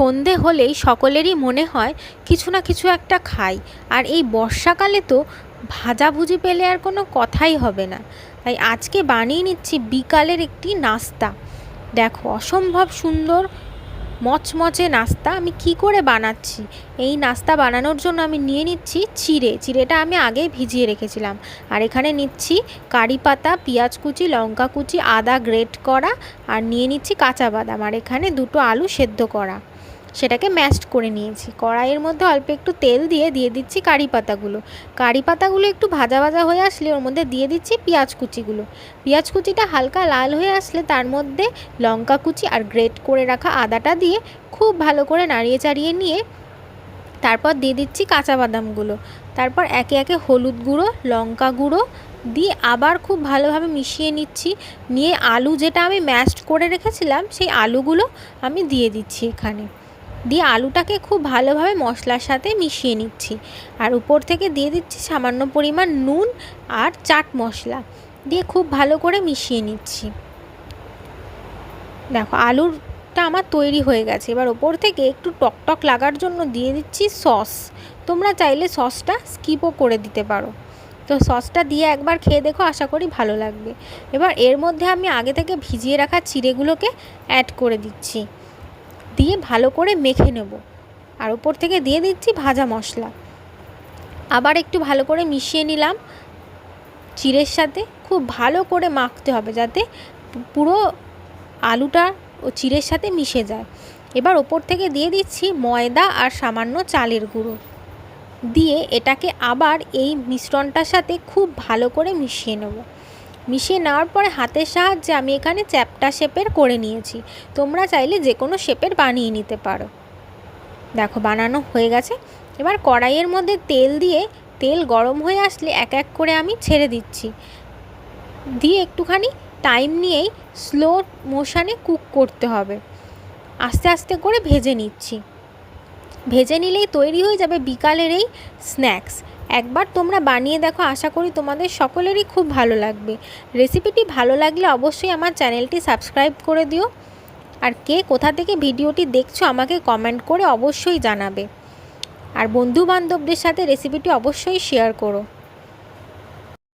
সন্ধে হলেই সকলেরই মনে হয় কিছু না কিছু একটা খাই। আর এই বর্ষাকালে তো ভাজাভুজি পেলে আর কোনো কথাই হবে না। তাই আজকে বানিয়ে নিচ্ছি বিকালের একটি নাস্তা। দেখো, অসম্ভব সুন্দর, মচমচে নাস্তা। আমি কি করে বানাচ্ছি? এই নাস্তা বানানোর জন্য আমি নিয়ে নিচ্ছি চিড়ে। চিড়েটা আমি আগে ভিজিয়ে রেখেছিলাম। আর এখানে নিচ্ছি কারি পাতা, পেঁয়াজ কুচি, লঙ্কা কুচি, আদা গ্রেট করা আর নিয়ে নিচ্ছি কাঁচা বাদাম। আর এখানে দুটো আলু সেদ্ধ করা। সেটাকে ম্যাশড করে নিয়েছি। কড়াইয়ের মধ্যে অল্প একটু তেল দিয়ে দিয়ে দিচ্ছি কারি পাতাগুলো। কারি পাতাগুলো একটু ভাজা ভাজা হয়ে আসলে ওর মধ্যে দিয়ে দিচ্ছি পেঁয়াজ কুচিগুলো। পেঁয়াজ কুচিটা হালকা লাল হয়ে আসলে তার মধ্যে লঙ্কা কুচি আর গ্রেট করে রাখা আদাটা দিয়ে খুব ভালো করে নাড়িয়ে চাড়িয়ে নিয়ে তারপর দিয়ে দিচ্ছি কাঁচা বাদামগুলো। তারপর একে একে হলুদ গুঁড়ো, লঙ্কা গুঁড়ো দিয়ে আবার খুব ভালোভাবে মিশিয়ে নিচ্ছি। নিয়ে আলু যেটা আমি ম্যাশড করে রেখেছিলাম, সেই আলুগুলো আমি দিয়ে দিচ্ছি এখানে। দিয়ে আলুটাকে খুব ভালোভাবে মশলার সাথে মিশিয়ে নিচ্ছি। আর উপর থেকে দিয়ে দিচ্ছি সামান্য পরিমাণ নুন আর চাট মশলা। দিয়ে খুব ভালো করে মিশিয়ে নিচ্ছি। দেখো আলুরটা আমার তৈরি হয়ে গেছে। এবার ওপর থেকে একটু টকটক লাগার জন্য দিয়ে দিচ্ছি সস। তোমরা চাইলে সসটা স্কিপও করে দিতে পারো। তো সসটা দিয়ে একবার খেয়ে দেখো, আশা করি ভালো লাগবে। এবার এর মধ্যে আমি আগে থেকে ভিজিয়ে রাখা চিড়েগুলোকে অ্যাড করে দিচ্ছি। দিয়ে ভালো করে মেখে নেব। আর উপর থেকে দিয়ে দিচ্ছি ভাজা মশলা। আবার একটু ভালো করে মিশিয়ে নিলাম। চিড়ের সাথে খুব ভালো করে মাখতে হবে যাতে পুরো আলুটা ও চিড়ের সাথে মিশে যায়। এবার ওপর থেকে দিয়ে দিচ্ছি ময়দা আর সামান্য চালের গুঁড়ো। দিয়ে এটাকে আবার এই মিশ্রণটার সাথে খুব ভালো করে মিশিয়ে নেব। মিশিয়ে নেওয়ার পরে হাতের সাহায্যে আমি এখানে চ্যাপটা শেপের করে নিয়েছি। তোমরা চাইলে যে কোনো শেপের বানিয়ে নিতে পারো। দেখো, বানানো হয়ে গেছে। এবার কড়াইয়ের মধ্যে তেল দিয়ে, তেল গরম হয়ে আসলে এক এক করে আমি ছেড়ে দিচ্ছি। দিয়ে একটুখানি টাইম নিয়েই স্লো মোশানে কুক করতে হবে। আস্তে আস্তে করে ভেজে নিচ্ছি। ভেজে নিলেই তৈরি হয়ে যাবে বিকালের এই স্ন্যাক্স। একবার তোমরা বানিয়ে দেখো, আশা করি তোমাদের সকলেরই খুব ভালো লাগবে। রেসিপিটি ভালো লাগলে অবশ্যই আমার চ্যানেলটি সাবস্ক্রাইব করে দিও। আর কে কোথা থেকে ভিডিওটি দেখছ আমাকে কমেন্ট করে অবশ্যই জানাবে। আর বন্ধু বান্ধবদের সাথে রেসিপিটি অবশ্যই শেয়ার করো।